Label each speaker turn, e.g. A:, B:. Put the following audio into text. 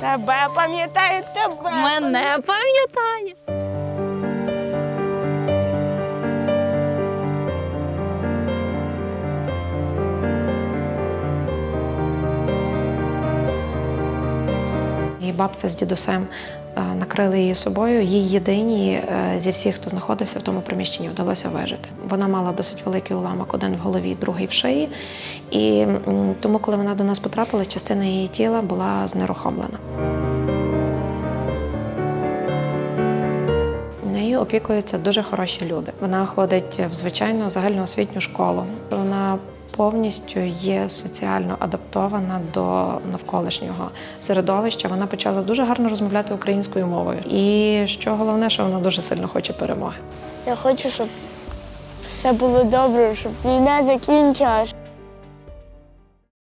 A: Тебе пам'ятає тебе.
B: Мене пам'ятає.
C: Її бабця з дідусем е, накрили її собою. Їй єдиній е, зі всіх, хто знаходився в тому приміщенні, вдалося вижити. Вона мала досить великий уламок, один в голові, другий в шиї. І тому, коли вона до нас потрапила, частина її тіла була знерухомлена. Нею опікуються дуже хороші люди. Вона ходить в звичайну загальноосвітню школу. Повністю є соціально адаптована до навколишнього середовища. Вона почала дуже гарно розмовляти українською мовою. І що головне, що вона дуже сильно хоче перемоги.
A: Я хочу, щоб все було добре, щоб війна закінчилась.